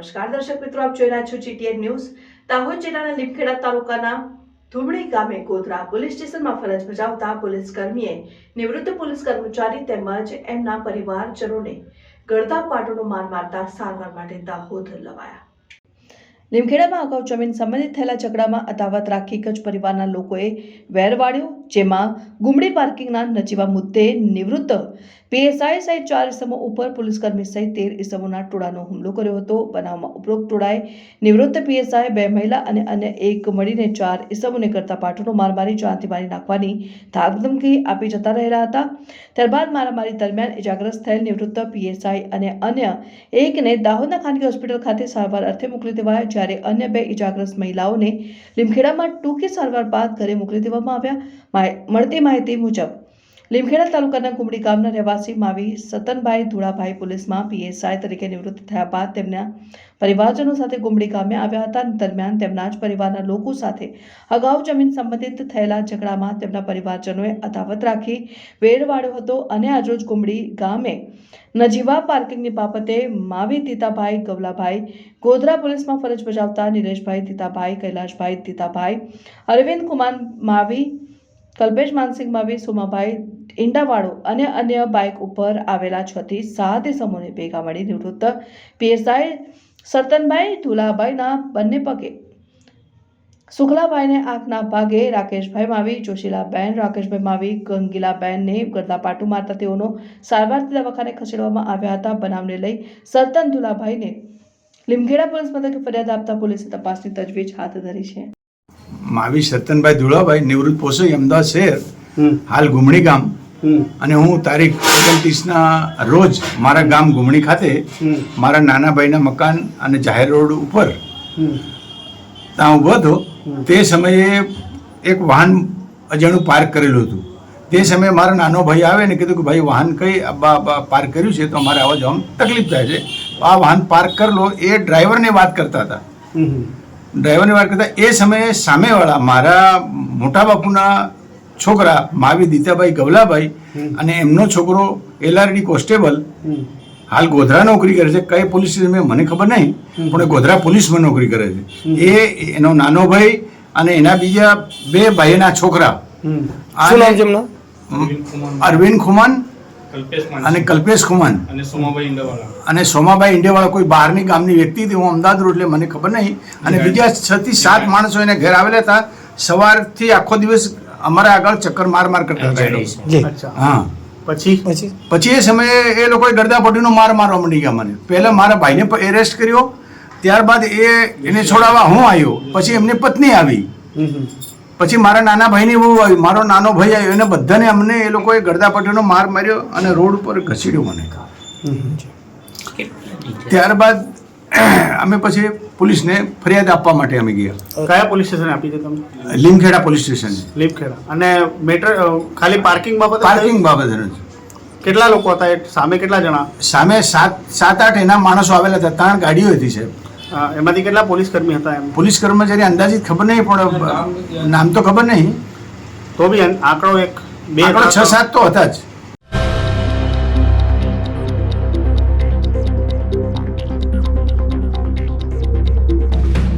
નમસ્કાર દર્શક મિત્રો, આપ જોઈ રહ્યા છો જીટીએન ન્યૂઝ દાહોદ જિલ્લાના લીમખેડા તાલુકાના ધુમણી ગામે ગોધરા પોલીસ સ્ટેશનમાં ફરજ બજાવતા પોલીસ કર્મીએ નિવૃત્ત પોલીસ કર્મચારી તેમજ એમના પરિવારજનોને ગળતા પાટોનો માર મારતા સારવાર માટે દાહોદ લવાયા. લીમખેડામાં અગાઉ જમીન સંબંધિત થયેલા ઝઘડામાં અદાવત રાખી કચ્છ પરિવારના લોકોએ વેર વાળ્યો, જેમાં ગુમડી પાર્કિંગના નજીવા મુદ્દે નિવૃત્ત પીએસઆઈ સહિત ચાર ઇસમો ઉપર પોલીસકર્મી સહિત તેર ઇસમોના ટોળાનો હુમલો કર્યો હતો. બનાવમાં ઉપરોક્ત ટોળાએ નિવૃત્ત પીએસઆઈ, બે મહિલા અને અન્ય એક મળીને ચાર ઇસમોને કરતા પાટોનો માર મારી જાનથી મારી નાખવાની ધાકધમકી આપી જતા રહેલા હતા. ત્યારબાદ મારામારી દરમિયાન ઇજાગ્રસ્ત થયેલ નિવૃત્ત પીએસઆઈ અને અન્ય એકને દાહોદના ખાનગી હોસ્પિટલ ખાતે સારવાર અર્થે મોકલી દેવાયા જ્યારે અન્ય બે ઇજાગ્રસ્ત મહિલાઓને લીમખેડામાં ટૂંકી સારવાર બાદ ઘરે મોકલી દેવામાં આવ્યા. મળતી માહિતી મુજબ લીમખેડા તાલુકાના ગુમડી ગામના રહેવાસી માવી સતનભાઈ ધુળાભાઈ પોલીસમાં પીએસઆઈ તરીકે નિવૃત્ત થયા બાદ તેમના પરિવારજનો સાથે ગુમડી ગામે આવ્યા હતા. દરમિયાન તેમના જ પરિવારના લોકો સાથે અગાઉ જમીન સંબંધિત થયેલા ઝઘડામાં તેમના પરિવારજનોએ અદાવત રાખી વેર વાળ્યો હતો અને આજરોજ ગુમડી ગામે નજીવા પાર્કિંગની બાબતે માવી તીતાભાઈ, ગવલાભાઈ, ગોધરા પોલીસમાં ફરજ બજાવતા નિલેશભાઈ તીતાભાઈ, કૈલાશભાઈ તીતાભાઈ, અરવિંદ કુમાર માવી કલ્પેશ માનસિંહ માવી સુમાભાઈ, ઈંડાવાળો અને અન્ય બાઇક ઉપર આવેલા છથી સાત સમૂહને ભેગા મળી નિવૃત્ત પીએસઆઈ સરતનભાઈ ધુલાભાઈના બંને પગે. સુખલાભાઈને આંખના ભાગે રાકેશભાઈ માવી, જોશીલાબેન, રાકેશભાઈ માવી, ગંગીલાબેનને ગરદાપાટું મારતા તેઓનો સારવારથી દવાખાને ખસેડવામાં આવ્યા હતા. બનાવને લઈ સરતન ધુલાભાઈને લીમખેડા પોલીસ મથકે ફરિયાદ આપતા પોલીસે તપાસની તજવીજ હાથ ધરી છે. માવી સતનભાઈ ધુળાભાઈ નિવૃત્ત પોસઈ અમદાવાદ શહેર હાલ ગુમણી ગામ. અને હું તારીખ ઓગણત્રીસના રોજ મારા ગામ ગુમણી ખાતે મારા નાના ભાઈના મકાન અને જાહેર રોડ ઉપર ત્યાં ઊભો હતો. તે સમયે એક વાહન અજાણું પાર્ક કરેલું હતું. તે સમયે મારો નાનો ભાઈ આવે ને કીધું કે ભાઈ વાહન કઈ પાર્ક કર્યું છે? તો અમારે આવવા જવામાં તકલીફ થાય છે. આ વાહન પાર્ક કરલો એ ડ્રાઈવરને વાત કરતા હતા. ડ્રાઈવરની વાત કરતા એ સમયે સામેવાળા મારા મોટા બાપુના છોકરા માવી દીતાભાઈ ગવલાભાઈ અને એમનો છોકરો એલઆરડી કોન્સ્ટેબલ હાલ ગોધરા નોકરી કરે છે. કઈ પોલીસ સ્ટેશન મને ખબર નહીં પણ ગોધરા પોલીસમાં નોકરી કરે છે. એ એનો નાનો ભાઈ અને એના બીજા બે ભાઈના છોકરા. અરવિંદ ખુમાન. અને કલ્પેશ કુમાન અને સોમાભાઈ ઇન્ડાવાળા અને સોમાભાઈ ઇન્ડિયાવાળા કોઈ બહારની ગામની વ્યક્તિ હતી હું અમદાવાદ રોડ એટલે મને ખબર નહીં. અને બીજા છ થી સાત માણસો એને ઘેર આવેલા હતા. સવારથી આખો દિવસ અમારા આગળ ચક્કર માર માર કરતા હતા હા. પછી? પછી? પછી એ સમયે એ લોકોએ ગરદાપટ્ટીનો માર મારવા માંડી ગયા મને. પહેલાં મારા ભાઈને એરેસ્ટ કર્યો. ત્યારબાદ એ એને છોડાવવા હું આવ્યો. પછી એમની પત્ની આવી. પછી મારા નાના ભાઈને બહુ આવ્યું. મારો નાનો ભાઈ આવ્યો એને બધાને અમને એ લોકોએ ગરદાપટ્ટીનો માર માર્યો અને રોડ ઉપર ઘસીડ્યો મને. ત્યારબાદ અમે પછી પોલીસને ફરિયાદ આપવા માટે અમે ગયા. કયા પોલીસ સ્ટેશન આપી છે તમે? Limkheda police station. લીમખેડા. અને મેટર ખાલી પાર્કિંગ બાબત પાર્કિંગ બાબત કેટલા લોકો હતા? સામે કેટલા જણા? સામે સાત સાત આઠ એના માણસો આવેલા હતા. ત્રણ ગાડીઓ હતી સાહેબ. એમાંથી કેટલા પોલીસ કર્મી હતા એમ? પોલીસ કર્મચારી અંદાજિત ખબર નહીં પણ નામ તો ખબર નહીં. તો બી આંકડો એક બે આંકડો છ સાત તો હતા જ.